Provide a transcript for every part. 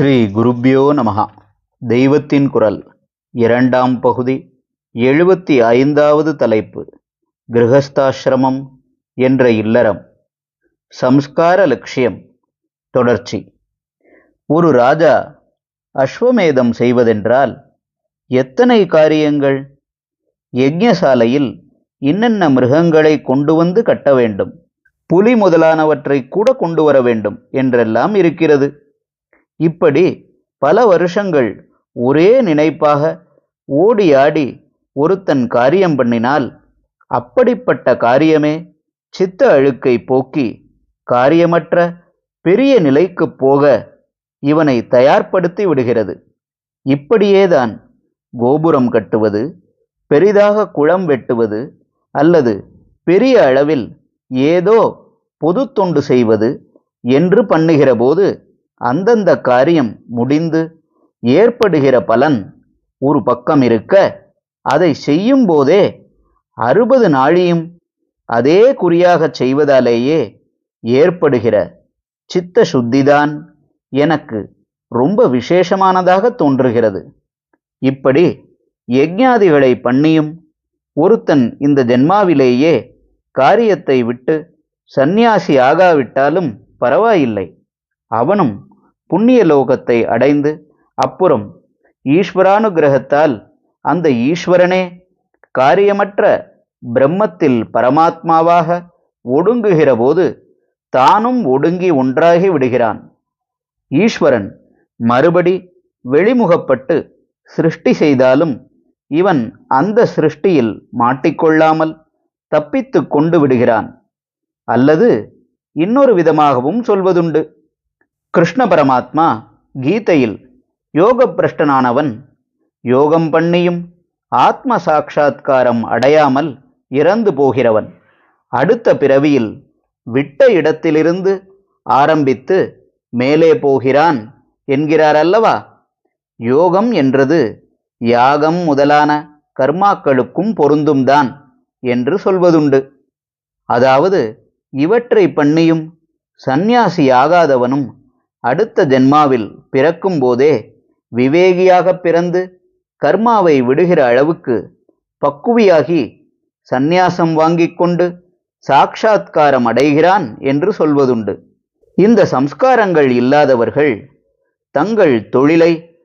ஸ்ரீ குருப்யோ நமஹா. தெய்வத்தின் குரல் இரண்டாம் பகுதி எழுபத்தி ஐந்தாவது தலைப்பு கிரகஸ்தாசிரமம் என்ற இல்லறம் சம்ஸ்கார லட்சியம் தொடர்ச்சி. ஒரு ராஜா அஸ்வமேதம் செய்வதென்றால் எத்தனை காரியங்கள்? யஜ்ஞசாலையில் இன்னென்ன மிருகங்களை கொண்டு வந்து கட்ட வேண்டும்? புலி முதலானவற்றை கூட கொண்டு வர வேண்டும் என்றெல்லாம் இருக்கிறது. இப்படி பல வருஷங்கள் ஒரே நினைப்பாக ஓடி ஆடி ஒருத்தன் காரியம் பண்ணினால் அப்படிப்பட்ட காரியமே சித்த அழுக்கை போக்கி காரியமற்ற பெரிய நிலைக்குப் போக இவனை தயார்படுத்தி விடுகிறது. இப்படியேதான் கோபுரம் கட்டுவது பெரிதாக குளம் வெட்டுவது அல்லது பெரிய அளவில் ஏதோ பொது தொண்டு செய்வது என்று பண்ணுகிறபோது அந்தந்த காரியம் முடிந்து ஏற்படுகிற பலன் ஒரு பக்கம் இருக்க அதை செய்யும் போதே அறுபது நாழியும் அதே குறியாகச் செய்வதாலேயே ஏற்படுகிற சித்த சுத்திதான் எனக்கு ரொம்ப விசேஷமானதாக தோன்றுகிறது. இப்படி யஜ்ஞாதிகளை பண்ணியும் ஒருத்தன் இந்த ஜென்மாவிலேயே காரியத்தை விட்டு சந்நியாசி ஆகாவிட்டாலும் பரவாயில்லை. அவனும் புண்ணிய லோகத்தை அடைந்து அப்புறம் ஈஸ்வரானுகிரகத்தால் அந்த ஈஸ்வரனே காரியமற்ற பிரம்மத்தில் பரமாத்மாவாக ஒடுங்குகிற போது தானும் ஒடுங்கி ஒன்றாகி விடுகிறான். ஈஸ்வரன் மறுபடி வெளிமுகப்பட்டு சிருஷ்டி செய்தாலும் இவன் அந்த சிருஷ்டியில் மாட்டிக்கொள்ளாமல் தப்பித்து கொண்டு விடுகிறான். அல்லது இன்னொரு விதமாகவும் சொல்வதுண்டு. கிருஷ்ண பரமாத்மா கீதையில் யோக பிரஷ்டனானவன் யோகம் பண்ணியும் ஆத்ம சாட்சா்காரம் அடையாமல் இறந்து போகிறவன். அடுத்த பிறவியில் விட்ட இடத்திலிருந்து ஆரம்பித்து மேலே போகிறான் என்கிறார் அல்லவா? யோகம் என்றது யாகம் முதலான கர்மாக்களுக்கும் பொருந்தும்தான் என்று சொல்வதுண்டு. அதாவது இவற்றை பண்ணியும் சந்நியாசியாகாதவனும் அடுத்த ஜென்மாவில் பிறக்கும் போதே விவேகியாக பிறந்து கர்மாவை விடுகிற அளவுக்கு பக்குவியாகி சந்நியாசம் வாங்கிக் கொண்டு சாட்சா்காரம் அடைகிறான் என்று சொல்வதுண்டு. இந்த சம்ஸ்காரங்கள் இல்லாதவர்கள் தங்கள் தொழிலை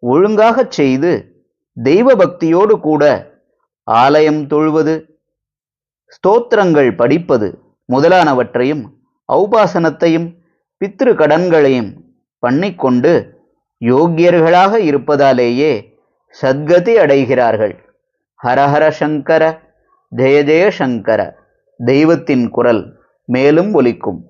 ஒழுங்காகச் செய்து தெய்வ பக்தியோடு கூட ஆலயம் தொழுவது ஸ்தோத்திரங்கள் படிப்பது முதலானவற்றையும் ஔபாசனத்தையும் பித்ரு கடன்களையும் பண்ணிக்கொண்டு யோக்கியர்களாக இருப்பதாலேயே சத்கதி அடைகிறார்கள். ஹரஹர சங்கர ஜெய ஜெய சங்கர தெய்வத்தின் குரல் மேலும் ஒலிக்கும்.